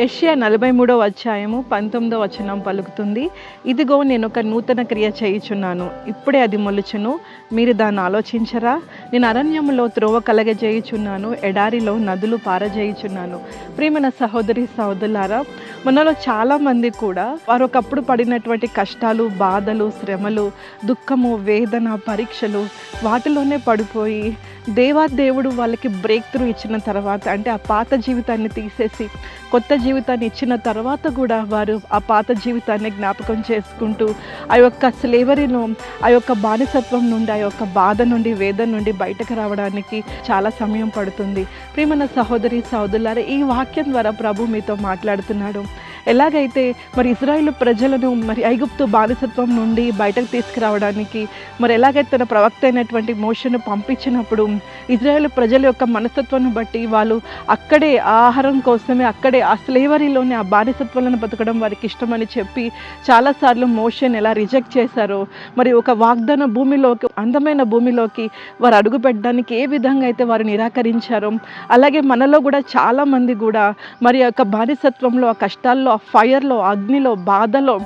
యష్యా నలభై మూడవ అధ్యాయము పంతొమ్మిదవ వచనం పలుకుతుంది. ఇదిగో నేను ఒక నూతన క్రియ చేయుచున్నాను. ఇప్పుడే అది మొలుచును. మీరు దాన్ని ఆలోచించరా? నేను అరణ్యములో త్రోవ కలగజేయుచున్నాను. ఎడారిలో నదులు పారజేయుచున్నాను. ప్రియమైన సహోదరి సహోదరులారా మనలో చాలామంది కూడా వారు ఒకప్పుడు పడినటువంటి కష్టాలు బాధలు శ్రమలు దుఃఖము వేదన పరీక్షలు వాటిలోనే పడిపోయి దేవా దేవుడు వాళ్ళకి బ్రేక్ త్రూ ఇచ్చిన తర్వాత అంటే ఆ పాత జీవితాన్ని తీసేసి కొత్త జీవితాన్ని ఇచ్చిన తర్వాత కూడా వారు ఆ పాత జీవితాన్ని జ్ఞాపకం చేసుకుంటూ ఆ యొక్క స్లేవరీను ఆ యొక్క బానిసత్వం నుండి ఆ యొక్క బాధ నుండి వేదన నుండి బయటకు రావడానికి చాలా సమయం పడుతుంది. ప్రేమన సహోదరి సహోదరులారా ఈ వాక్యం ద్వారా ప్రభు మీతో మాట్లాడుతున్నాడు. ఎలాగైతే మరి ఇజ్రాయిల్ ప్రజలను మరి ఐగుప్తు బానిసత్వం నుండి బయటకు తీసుకురావడానికి మరి ఎలాగైతే తన ప్రవక్త అయినటువంటి మోషను పంపించినప్పుడు ఇజ్రాయెల్ ప్రజల యొక్క మనస్తత్వాన్ని బట్టి వాళ్ళు అక్కడే ఆహారం కోసమే అక్కడే ఆ స్లేవరీలోనే ఆ బానిసత్వాలను బతకడం వారికి ఇష్టమని చెప్పి చాలాసార్లు మోషన్ ఎలా రిజెక్ట్ చేశారో మరి ఒక వాగ్దాన భూమిలోకి అందమైన భూమిలోకి వారు అడుగు పెట్టడానికి ఏ విధంగా అయితే వారు నిరాకరించారో అలాగే మనలో కూడా చాలామంది కూడా మరి యొక్క బానిసత్వంలో ఆ కష్టాల్లో ఆ ఫైర్లో అగ్నిలో బాధలో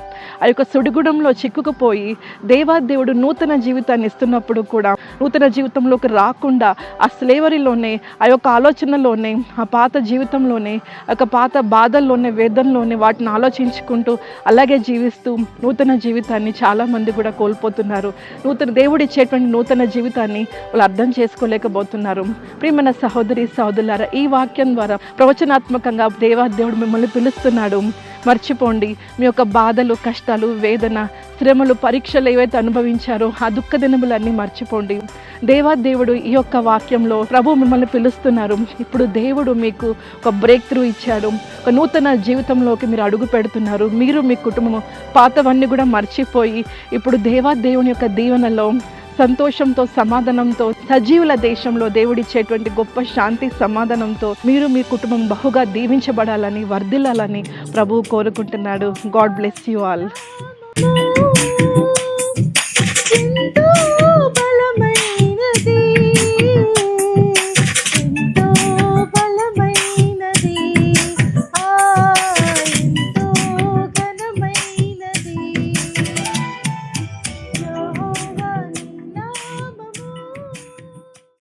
ఆ యొక్క సుడిగుడంలో చిక్కుకుపోయి దేవాదేవుడు నూతన జీవితాన్ని ఇస్తున్నప్పుడు కూడా నూతన జీవితంలోకి రాకుండా ఆ స్లేవరీలోనే ఆ యొక్క ఆలోచనలోనే ఆ పాత జీవితంలోనే ఆ యొక్క పాత బాధల్లోనే వేదనలోనే వాటిని ఆలోచించుకుంటూ అలాగే జీవిస్తూ నూతన జీవితాన్ని చాలామంది కూడా కోల్పోతున్నారు. నూతన దేవుడు ఇచ్చేటువంటి నూతన జీవితాన్ని వాళ్ళు అర్థం చేసుకోలేకపోతున్నారు. ప్రియమైన సహోదరి సహోదరులారా ఈ వాక్యం ద్వారా ప్రవచనాత్మకంగా దేవా దేవుడు మిమ్మల్ని పిలుస్తున్నాడు. మర్చిపోండి. మీ యొక్క బాధలు కష్టాలు వేదన శ్రమలు పరీక్షలు ఏవైతే అనుభవించారో ఆ దుఃఖ దినములన్నీ మర్చిపోండి. దేవా దేవుడు ఈ యొక్క వాక్యంలో ప్రభు మిమ్మల్ని పిలుస్తున్నారు. ఇప్పుడు దేవుడు మీకు ఒక బ్రేక్ త్రూ ఇచ్చాడు. ఒక నూతన జీవితంలోకి మీరు అడుగు పెడుతున్నారు. మీరు మీ కుటుంబము పాతవన్నీ కూడా మర్చిపోయి ఇప్పుడు దేవా దేవుని యొక్క దీవెనలో సంతోషంతో సమాధానంతో సజీవుల దేశంలో దేవుడిచ్చేటువంటి గొప్ప శాంతి సమాధానంతో మీరు మీ కుటుంబం బహుగా దీవించబడాలని వర్ధిల్లాలని ప్రభువు కోరుకుంటున్నాడు. God bless you all.